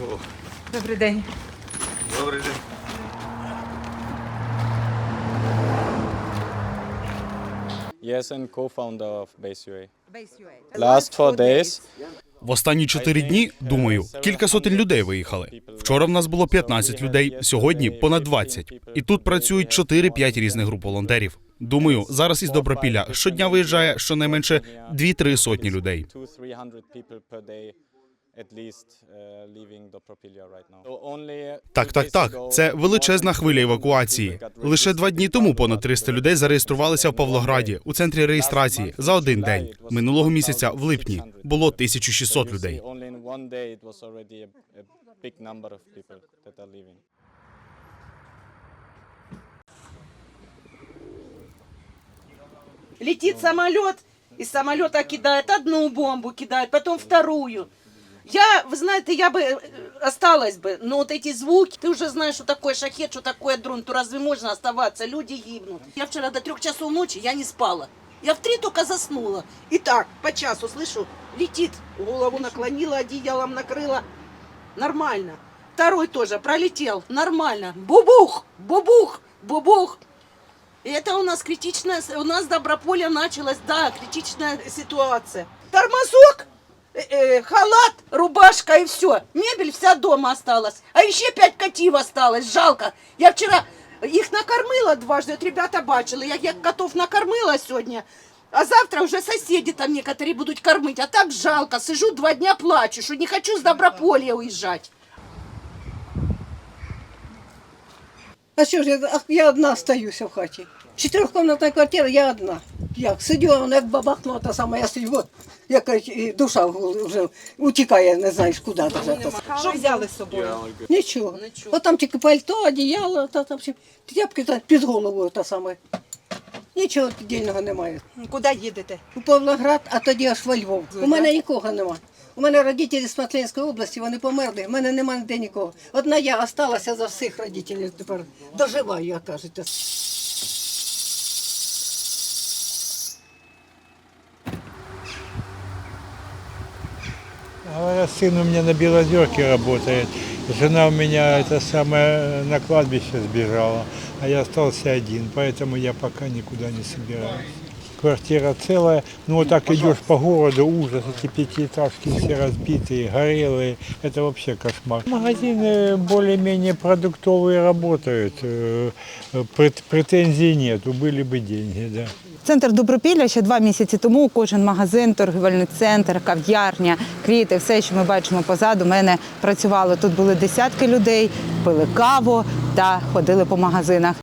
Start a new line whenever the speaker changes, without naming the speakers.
О,
Добрий день.
добрий день.
Yes, and co-founder of Base
Last
Last four days,
В останні чотири дні, думаю, кілька сотень людей виїхали. Вчора в нас було 15 людей, сьогодні понад 20. І тут працюють 4-5 різних груп волонтерів. Думаю, зараз із Добропілля щодня виїжджає щонайменше 2-3 сотні людей. Так, так, так. Це величезна хвиля евакуації. Лише два дні тому понад 300 людей зареєструвалися в Павлограді у центрі реєстрації за один день. Минулого місяця, в липні, було 1600 людей.
Летит самолет, из самолета кидает одну бомбу, кидает, потом вторую. Я, вы знаете, я бы э, осталась бы, но вот эти звуки, ты уже знаешь, что такое шахет, что такое дрон, то разве можно оставаться? Люди гибнут. Я вчера до трех часов ночи, я не спала. Я в три только заснула. И так, по часу, слышу, летит, голову наклонила, одеялом накрыла. Нормально. Второй тоже пролетел, нормально. Бубух, бубух, бубух. И это у нас критичная, у нас в Доброполе началась, да, критичная ситуация. Тормозок, э, э, халат, рубашка и все. Мебель вся дома осталась. А еще пять котів осталось, жалко. Я вчера їх накормила дважды, от ребята бачили, як я котов накормила сьогодні. А завтра вже сусіди там некоторі будуть кормити. А так жалко, сижу два дня плачу, що не хочу з Доброполья уїжджати.
А що ж, я, ах, я одна остаюся в хаті. Чотирьохкомнатна квартира, я одна. Як сидю, а вона як бабахнула та сама, я стою, от, якась душа вже утікає, не знаєш куди. Вже, та.
Що взяли з собою?
Нічого. От там тільки пальто, одіяло, та там тряпки та під головою та саме. Нічого дільного немає.
Куди їдете?
У Павлоград, а тоді аж во Львов. У мене нікого нема. У мене родителі з Смоленської області, вони померли, в мене нема ніде нікого. Одна я осталася за всіх родителів тепер. Доживаю, як кажете.
Говорят, сын у меня на Белозерке работает. Жена у меня это самое на кладбище сбежала, а я остался один, поэтому я пока никуда не собираюсь. Квартира целая, ну вот так идешь по городу, ужас, эти пятиэтажки все разбитые, горелые, это вообще кошмар. Магазины более-менее продуктовые работают, э, прет- претензий нету, были бы деньги, да.
Центр Добропілля ще два місяці тому. Кожен магазин, торгівельний центр, кав'ярня, квіти, все, що ми бачимо позаду мене працювало. Тут були десятки людей, пили каву та ходили по магазинах.